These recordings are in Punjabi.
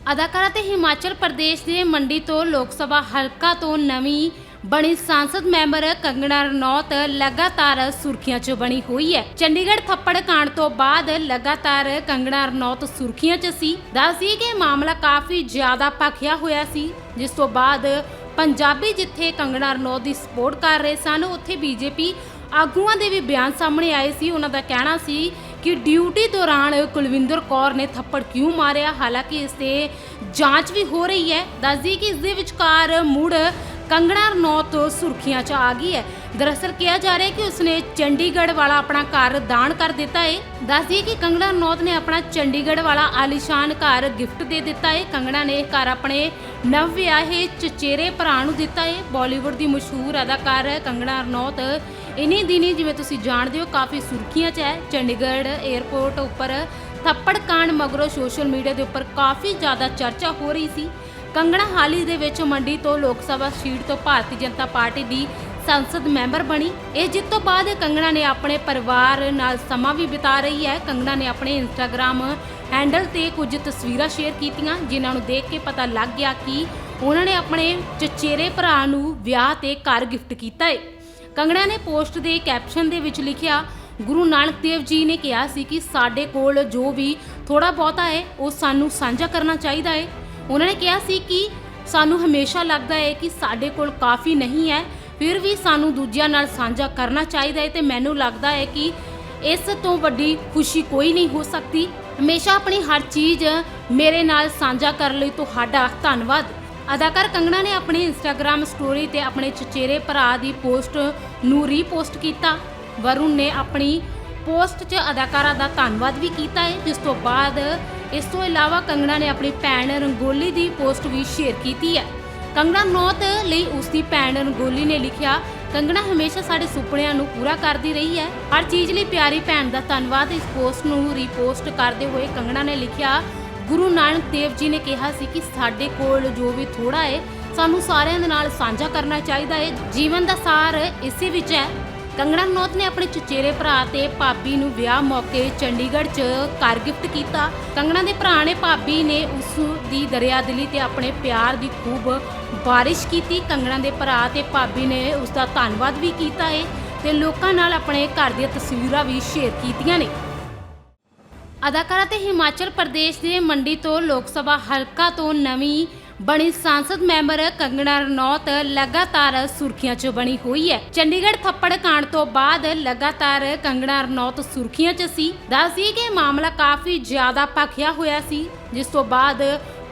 ਅਦਾਕਾਰਾ ਤੇ ਹਿਮਾਚਲ ਪ੍ਰਦੇਸ਼ ਦੇ ਮੰਡੀ ਤੋਂ ਲੋਕ ਸਭਾ ਹਲਕਾ ਤੋਂ ਨਵੀਂ ਬਣੀ ਸੰਸਦ ਮੈਂਬਰ ਕੰਗਣਾ ਰਣੌਤ ਲਗਾਤਾਰ ਸੁਰਖੀਆਂ 'ਚ ਬਣੀ ਹੋਈ ਹੈ। ਚੰਡੀਗੜ੍ਹ ਥੱਪੜ ਕਾਂਡ ਤੋਂ ਬਾਅਦ ਲਗਾਤਾਰ ਕੰਗਣਾ ਰਣੌਤ ਸੁਰਖੀਆਂ 'ਚ ਸੀ। ਦੱਸਦੀ ਕਿ ਮਾਮਲਾ ਕਾਫੀ ਜ਼ਿਆਦਾ ਭਖਿਆ ਹੋਇਆ ਸੀ, ਜਿਸ ਤੋਂ ਬਾਅਦ ਪੰਜਾਬੀ ਜਿੱਥੇ ਕੰਗਣਾ ਰਣੌਤ ਦੀ ਸਪੋਰਟ ਕਰ ਰਹੇ ਸਨ, ਉੱਥੇ ਬੀਜੇਪੀ ਆਗੂਆਂ ਦੇ ਵੀ ਬਿਆਨ ਸਾਹਮਣੇ ਆਏ ਸੀ। ਉਹਨਾਂ ਦਾ ਕਹਿਣਾ ਸੀ ਕਿ ਡਿਊਟੀ ਦੌਰਾਨ ਕੁਲਵਿੰਦਰ ਕੌਰ ਨੇ ਥੱਪੜ ਕਿਉਂ ਮਾਰਿਆ ਹਾਲਾਂਕਿ ਇਸ ਤੇ ਜਾਂਚ ਵੀ ਹੋ ਰਹੀ ਹੈ ਦੱਸਦੀ ਕਿ ਇਸ ਦੇ ਵਿਚਕਾਰ ਮੁੜ ਕੰਗਣਾ ਰਣੌਤ ਸੁਰਖੀਆਂ 'ਚ ਆ ਗਈ ਹੈ ਦਰਅਸਲ ਕਿਹਾ ਜਾ ਰਿਹਾ ਹੈ ਕਿ ਉਸਨੇ ਚੰਡੀਗੜ੍ਹ ਵਾਲਾ ਆਪਣਾ ਘਰ ਦਾਨ ਕਰ ਦਿੱਤਾ ਹੈ ਦੱਸਦੀ ਕਿ ਕੰਗਣਾ ਰਣੌਤ ਨੇ ਆਪਣਾ ਚੰਡੀਗੜ੍ਹ ਵਾਲਾ ਆਲੀਸ਼ਾਨ ਘਰ ਗਿਫਟ ਦੇ ਦਿੱਤਾ ਹੈ ਕੰਗਣਾ ਨੇ ਇਹ ਘਰ ਆਪਣੇ ਨਵ ਵਿਆਹੇ ਚਚੇਰੇ ਭਰਾ ਨੂੰ ਦਿੱਤਾ ਹੈ। ਬਾਲੀਵੁੱਡ ਦੀ ਮਸ਼ਹੂਰ ਅਦਾਕਾਰ ਕੰਗਣਾ ਰਣੌਤ ਇਨੀ ਦਿਨੀ ਜਿਵੇਂ ਤੁਸੀਂ ਜਾਣਦੇ ਹੋ, ਕਾਫੀ ਸੁਰਖੀਆਂ 'ਚ ਹੈ। ਚੰਡੀਗੜ੍ਹ 에ਅਰਪੋਰਟ ਉੱਪਰ ਥੱਪੜ ਕਾਂਡ ਮਗਰੋਂ ਸੋਸ਼ਲ ਮੀਡੀਆ ਦੇ ਉੱਪਰ ਕਾਫੀ ਜ਼ਿਆਦਾ ਚਰਚਾ ਹੋ ਰਹੀ ਸੀ। ਕੰਗਣਾ ਹਾਲ ਹੀ ਦੇ ਵਿੱਚ ਮੰਡੀ ਤੋਂ ਲੋਕ ਸਭਾ ਸੀਟ ਤੋਂ ਭਾਰਤੀ ਜਨਤਾ ਪਾਰਟੀ ਦੀ ਸੰਸਦ ਮੈਂਬਰ ਬਣੀ। ਇਹ ਜਿੱਤ ਤੋਂ ਬਾਅਦ ਕੰਗਣਾ ਨੇ ਆਪਣੇ ਪਰਿਵਾਰ ਨਾਲ ਸਮਾਂ ਵੀ ਬਿਤਾ ਰਹੀ ਹੈ। ਕੰਗਣਾ ਨੇ ਆਪਣੇ ਇੰਸਟਾਗ੍ਰam ਹੈਂਡਲ ਤੇ ਕੁਝ ਤਸਵੀਰਾਂ ਸ਼ੇਅਰ ਕੀਤੀਆਂ, ਜਿਨ੍ਹਾਂ ਨੂੰ ਦੇਖ ਕੇ ਪਤਾ ਲੱਗ ਗਿਆ ਕਿ ਉਹਨਾਂ ਨੇ ਆਪਣੇ ਚਚੇਰੇ ਭਰਾ ਨੂੰ ਵਿਆਹ ਤੇ ਘਰ ਗਿਫਟ ਕੀਤਾ ਹੈ ਕੰਗਣਾ ਨੇ ਪੋਸਟ ਦੇ ਕੈਪਸ਼ਨ ਦੇ ਵਿੱਚ ਲਿਖਿਆ, ਗੁਰੂ ਨਾਨਕ ਦੇਵ ਜੀ ਨੇ ਕਿਹਾ ਸੀ ਕਿ ਸਾਡੇ ਕੋਲ ਜੋ ਵੀ ਥੋੜਾ ਬਹੁਤਾ ਹੈ, ਉਹ ਸਾਨੂੰ ਸਾਂਝਾ ਕਰਨਾ ਚਾਹੀਦਾ ਹੈ। ਉਹਨਾਂ ਨੇ ਕਿਹਾ ਸੀ ਕਿ ਸਾਨੂੰ ਹਮੇਸ਼ਾ ਲੱਗਦਾ ਹੈ ਕਿ ਸਾਡੇ ਕੋਲ ਕਾਫੀ ਨਹੀਂ ਹੈ, ਫਿਰ ਵੀ ਸਾਨੂੰ ਦੂਜਿਆਂ ਨਾਲ ਸਾਂਝਾ ਕਰਨਾ ਚਾਹੀਦਾ ਹੈ ਤੇ ਮੈਨੂੰ ਲੱਗਦਾ ਹੈ ਕਿ ਇਸ ਤੋਂ ਵੱਡੀ ਖੁਸ਼ੀ ਕੋਈ ਨਹੀਂ ਹੋ ਸਕਦੀ। ਹਮੇਸ਼ਾ ਆਪਣੀ ਹਰ ਚੀਜ਼ ਮੇਰੇ ਨਾਲ ਸਾਂਝਾ ਕਰਨ ਲਈ ਤੁਹਾਡਾ ਧੰਨਵਾਦ। ਅਦਾਕਾਰ ਕੰਗਣਾ ਨੇ ਆਪਣੀ ਇੰਸਟਾਗ੍ਰam ਸਟੋਰੀ ਤੇ ਆਪਣੇ ਚਚੇਰੇ ਭਰਾ ਦੀ ਪੋਸਟ ਨੂੰ ਰੀਪੋਸਟ ਕੀਤਾ। ਵਰੁਣ ਨੇ ਆਪਣੀ ਪੋਸਟ 'ਚ ਅਦਾਕਾਰਾ ਦਾ ਧੰਨਵਾਦ ਵੀ ਕੀਤਾ ਹੈ। ਜਿਸ ਤੋਂ ਬਾਅਦ ਇਸ ਤੋਂ ਇਲਾਵਾ ਕੰਗਣਾ ਨੇ ਆਪਣੀ ਭੈਣ ਰੰਗੋਲੀ ਦੀ ਪੋਸਟ ਵੀ ਸ਼ੇਅਰ ਕੀਤੀ ਹੈ। ਕੰਗਣਾ ਨੌਤ ਲਈ ਉਸ ਦੀ ਭੈਣ ਰੰਗੋਲੀ ਨੇ ਲਿਖਿਆ, ਕੰਗਣਾ ਹਮੇਸ਼ਾ ਸਾਡੇ ਸੁਪਨਿਆਂ ਨੂੰ ਪੂਰਾ ਕਰਦੀ ਰਹੀ ਹੈ। ਹਰ ਚੀਜ਼ ਲਈ ਪਿਆਰੀ ਭੈਣ ਦਾ ਧੰਨਵਾਦ। ਇਸ ਪੋਸਟ ਨੂੰ ਰੀਪੋਸਟ ਕਰਦੇ ਹੋਏ ਕੰਗਣਾ ਨੇ ਲਿਖਿਆ ਗੁਰੂ ਨਾਨਕ ਦੇਵ ਜੀ ਨੇ ਕਿਹਾ ਸੀ ਕਿ ਸਾਡੇ ਕੋਲ ਜੋ ਵੀ ਥੋੜਾ ਹੈ, ਸਾਨੂੰ ਸਾਰਿਆਂ ਦੇ ਨਾਲ ਸਾਂਝਾ ਕਰਨਾ ਚਾਹੀਦਾ ਹੈ। ਜੀਵਨ ਦਾ ਸਾਰ ਇਸੇ ਵਿੱਚ ਹੈ। ਕੰਗਣਾ ਨੌਤ ਨੇ ਆਪਣੇ ਚਚੇਰੇ ਭਰਾ ਤੇ ਭਾਬੀ ਨੂੰ ਵਿਆਹ ਮੌਕੇ ਚੰਡੀਗੜ੍ਹ 'ਚ ਘਰ ਗਿਫਟ ਕੀਤਾ। ਕੰਗਣਾ ਦੇ ਭਰਾ ਨੇ ਭਾਬੀ ਨੇ ਉਸ ਦੀ ਦਰਿਆਦਿਲੀ ਤੇ ਆਪਣੇ ਪਿਆਰ ਦੀ ਖੂਬ ਬਾਰਿਸ਼ ਕੀਤੀ। ਕੰਗਣਾ ਦੇ ਭਰਾ ਤੇ ਭਾਬੀ ਨੇ ਉਸ ਦਾ ਧੰਨਵਾਦ ਵੀ ਕੀਤਾ ਹੈ ਤੇ ਲੋਕਾਂ ਨਾਲ ਆਪਣੇ ਘਰ ਦੀਆਂ ਤਸਵੀਰਾਂ ਵੀ ਸ਼ੇਅਰ ਕੀਤੀਆਂ ਨੇ। ਅਦਾਕਾਰਾ ਤੇ ਹਿਮਾਚਲ ਪ੍ਰਦੇਸ਼ ਦੇ ਮੰਡੀ ਤੋਂ ਲੋਕ ਸਭਾ ਹਲਕਾ ਤੋਂ ਨਵੀਂ ਬਣੀ ਸੰਸਦ ਮੈਂਬਰ ਕੰਗਣਾ ਰਣੌਤ ਲਗਾਤਾਰ ਸੁਰਖੀਆਂ 'ਚ ਬਣੀ ਹੋਈ ਹੈ। ਚੰਡੀਗੜ੍ਹ ਥੱਪੜ ਕਾਂਡ ਤੋਂ ਬਾਅਦ ਲਗਾਤਾਰ ਕੰਗਣਾ ਰਣੌਤ ਸੁਰਖੀਆਂ 'ਚ ਸੀ। ਦੱਸਦੀ ਕਿ ਮਾਮਲਾ ਕਾਫੀ ਜ਼ਿਆਦਾ ਭਖਿਆ ਹੋਇਆ ਸੀ, ਜਿਸ ਤੋਂ ਬਾਅਦ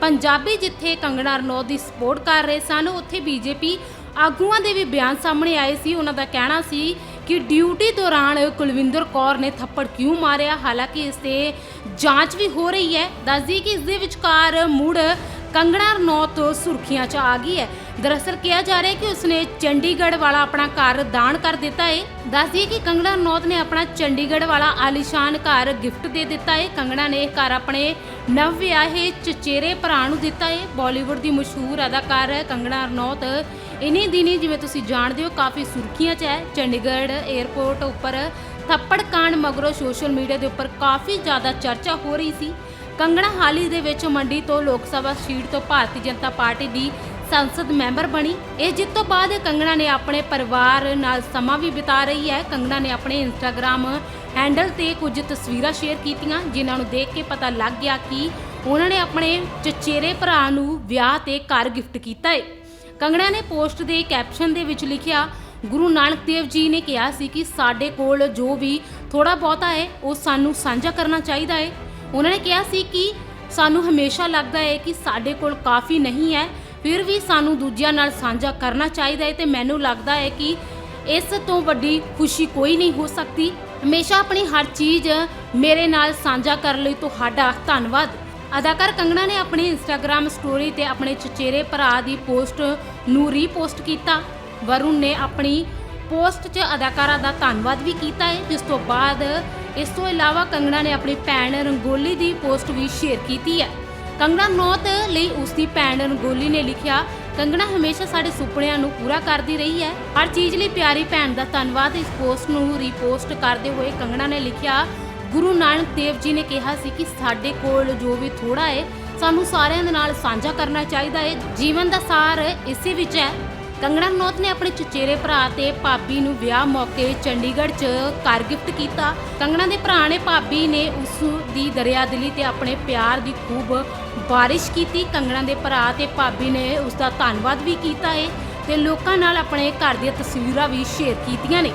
ਪੰਜਾਬੀ ਜਿੱਥੇ ਕੰਗਣਾ ਰਣੌਤ ਦੀ ਸਪੋਰਟ ਕਰ ਰਹੇ ਸਨ, ਉੱਥੇ ਬੀਜੇਪੀ ਆਗੂਆਂ ਦੇ ਵੀ ਬਿਆਨ ਸਾਹਮਣੇ ਆਏ ਸੀ। ਉਹਨਾਂ ਦਾ ਕਹਿਣਾ ਸੀ ਕਿ ਡਿਊਟੀ ਦੌਰਾਨ ਕੁਲਵਿੰਦਰ ਕੌਰ ਨੇ ਥੱਪੜ ਕਿਉਂ ਮਾਰਿਆ? ਹਾਲਾਂਕਿ ਇਸ ਤੇ ਜਾਂਚ ਵੀ ਹੋ ਰਹੀ ਹੈ। ਦੱਸਦੀ ਕਿ ਇਸ ਦੇ ਵਿਚਕਾਰ ਮੁੜ ਕੰਗਣਾ ਰਣੌਤ ਸੁਰਖੀਆਂ 'ਚ ਆ ਗਈ ਹੈ। ਦਰਅਸਲ ਕਿਹਾ ਜਾ ਰਿਹਾ ਹੈ ਕਿ ਉਸਨੇ ਚੰਡੀਗੜ੍ਹ ਵਾਲਾ ਆਪਣਾ ਘਰ ਦਾਨ ਕਰ ਦਿੱਤਾ ਹੈ। ਦੱਸਦੀ ਕਿ ਕੰਗਣਾ ਰਣੌਤ ਨੇ ਆਪਣਾ ਚੰਡੀਗੜ੍ਹ ਵਾਲਾ ਆਲੀਸ਼ਾਨ ਘਰ ਗਿਫਟ ਦੇ ਦਿੱਤਾ ਹੈ। ਕੰਗਣਾ ਨੇ ਇਹ ਘਰ ਆਪਣੇ ਨਵ ਵਿਆਹੇ ਚਚੇਰੇ ਭਰਾ ਨੂੰ ਦਿੱਤਾ ਹੈ। ਬਾਲੀਵੁੱਡ ਦੀ ਮਸ਼ਹੂਰ ਅਦਾਕਾਰ ਕੰਗਣਾ ਰਣੌਤ ਇਨੀ ਦਿਨੀ, ਜਿਵੇਂ ਤੁਸੀਂ ਜਾਣਦੇ ਹੋ, ਕਾਫੀ ਸੁਰਖੀਆਂ 'ਚ ਹੈ। ਚੰਡੀਗੜ੍ਹ 에ਅਰਪੋਰਟ ਉੱਪਰ ਥੱਪੜ ਕਾਂਡ ਮਗਰੋਂ ਸੋਸ਼ਲ ਮੀਡੀਆ ਦੇ ਉੱਪਰ ਕਾਫੀ ਜ਼ਿਆਦਾ ਚਰਚਾ ਹੋ ਰਹੀ ਸੀ। ਕੰਗਣਾ ਹਾਲ ਹੀ ਦੇ ਵਿੱਚ ਮੰਡੀ ਤੋਂ ਲੋਕ ਸਭਾ ਸੀਟ ਤੋਂ ਭਾਰਤੀ ਜਨਤਾ ਪਾਰਟੀ ਦੀ ਸੰਸਦ ਮੈਂਬਰ ਬਣੀ। ਇਹ ਜਿੱਤ ਤੋਂ ਬਾਅਦ ਕੰਗਣਾ ਨੇ ਆਪਣੇ ਪਰਿਵਾਰ ਨਾਲ ਸਮਾਂ ਵੀ ਬਿਤਾ ਰਹੀ ਹੈ। ਕੰਗਣਾ ਨੇ ਆਪਣੇ ਇੰਸਟਾਗ੍ਰam ਹੈਂਡਲ ਤੇ ਕੁਝ ਤਸਵੀਰਾਂ ਸ਼ੇਅਰ ਕੀਤੀਆਂ, ਜਿਨ੍ਹਾਂ ਨੂੰ ਦੇਖ ਕੇ ਪਤਾ ਲੱਗ ਗਿਆ ਕਿ ਉਹਨਾਂ ਨੇ ਆਪਣੇ ਚਚੇਰੇ ਭਰਾ ਨੂੰ ਵਿਆਹ ਤੇ ਘਰ ਗਿਫਟ ਕੀਤਾ ਹੈ ਕੰਗਣਾ ਨੇ ਪੋਸਟ ਦੇ ਕੈਪਸ਼ਨ ਦੇ ਵਿੱਚ ਲਿਖਿਆ, ਗੁਰੂ ਨਾਨਕ ਦੇਵ ਜੀ ਨੇ ਕਿਹਾ ਸੀ ਕਿ ਸਾਡੇ ਕੋਲ ਜੋ ਵੀ ਥੋੜਾ ਬਹੁਤਾ ਹੈ, ਉਹ ਸਾਨੂੰ ਸਾਂਝਾ ਕਰਨਾ ਚਾਹੀਦਾ ਹੈ ਉਹਨਾਂ ਨੇ ਕਿਹਾ ਸੀ ਕਿ ਸਾਨੂੰ ਹਮੇਸ਼ਾ ਲੱਗਦਾ ਹੈ ਕਿ ਸਾਡੇ ਕੋਲ ਕਾਫੀ ਨਹੀਂ ਹੈ, ਫਿਰ ਵੀ ਸਾਨੂੰ ਦੂਜਿਆਂ ਨਾਲ ਸਾਂਝਾ ਕਰਨਾ ਚਾਹੀਦਾ ਹੈ ਤੇ ਮੈਨੂੰ ਲੱਗਦਾ ਹੈ ਕਿ ਇਸ ਤੋਂ ਵੱਡੀ ਖੁਸ਼ੀ ਕੋਈ ਨਹੀਂ ਹੋ ਸਕਦੀ। ਹਮੇਸ਼ਾ ਆਪਣੀ ਹਰ ਚੀਜ਼ ਮੇਰੇ ਨਾਲ ਸਾਂਝਾ ਕਰਨ ਲਈ ਤੁਹਾਡਾ ਧੰਨਵਾਦ। ਅਦਾਕਾਰ ਕੰਗਣਾ ਨੇ ਆਪਣੀ ਇੰਸਟਾਗ੍ਰam ਸਟੋਰੀ ਤੇ ਆਪਣੇ ਚਚੇਰੇ ਭਰਾ ਦੀ ਪੋਸਟ ਨੂੰ ਰੀਪੋਸਟ ਕੀਤਾ। ਵਰੁਣ ਨੇ ਆਪਣੀ ਪੋਸਟ 'ਚ ਅਦਾਕਾਰਾ ਦਾ ਧੰਨਵਾਦ ਵੀ ਕੀਤਾ ਹੈ। ਜਿਸ ਤੋਂ ਬਾਅਦ ਇਸ ਤੋਂ ਇਲਾਵਾ ਕੰਗਣਾ ਨੇ ਆਪਣੀ ਭੈਣ ਰੰਗੋਲੀ ਦੀ ਪੋਸਟ ਵੀ ਸ਼ੇਅਰ ਕੀਤੀ ਹੈ। ਕੰਗਣਾ ਨੌਤ ਲਈ ਉਸ ਦੀ ਭੈਣ ਰੰਗੋਲੀ ਨੇ ਲਿਖਿਆ, ਕੰਗਣਾ ਹਮੇਸ਼ਾ ਸਾਡੇ ਸੁਪਨਿਆਂ ਨੂੰ ਪੂਰਾ ਕਰਦੀ ਰਹੀ ਹੈ। ਹਰ ਚੀਜ਼ ਲਈ ਪਿਆਰੀ ਭੈਣ ਦਾ ਧੰਨਵਾਦ। ਇਸ ਪੋਸਟ ਨੂੰ ਰੀਪੋਸਟ ਕਰਦੇ ਹੋਏ ਕੰਗਣਾ ਨੇ ਲਿਖਿਆ, ਗੁਰੂ ਨਾਨਕ ਦੇਵ ਜੀ ਨੇ ਕਿਹਾ ਸੀ ਕਿ ਸਾਡੇ ਕੋਲ ਜੋ ਵੀ ਥੋੜਾ ਹੈ ਸਾਨੂੰ ਸਾਰਿਆਂ ਦੇ ਨਾਲ ਸਾਂਝਾ ਕਰਨਾ ਚਾਹੀਦਾ ਹੈ ਜੀਵਨ ਦਾ ਸਾਰ ਇਸੇ ਵਿੱਚ ਹੈ। ਕੰਗਣਾ ਰਣੌਤ ਨੇ ਆਪਣੇ ਚਚੇਰੇ ਭਰਾ ਤੇ ਭਾਬੀ ਨੂੰ ਵਿਆਹ ਮੌਕੇ ਚੰਡੀਗੜ੍ਹ 'ਚ ਕਾਰ ਗਿਫਟ ਕੀਤਾ। ਕੰਗਣਾ ਦੇ ਭਰਾ ਨੇ ਭਾਬੀ ਨੇ ਉਸ ਦੀ ਦਰਿਆਦਿਲੀ ਤੇ ਆਪਣੇ ਪਿਆਰ ਦੀ ਖੂਬ ਬਾਰਿਸ਼ ਕੀਤੀ। ਕੰਗਣਾ ਦੇ ਭਰਾ ਤੇ ਭਾਬੀ ਨੇ ਉਸ ਦਾ ਧੰਨਵਾਦ ਵੀ ਕੀਤਾ ਹੈ ਤੇ ਲੋਕਾਂ ਨਾਲ ਆਪਣੇ ਘਰ ਦੀਆਂ ਤਸਵੀਰਾਂ ਵੀ ਸ਼ੇਅਰ ਕੀਤੀਆਂ ਨੇ।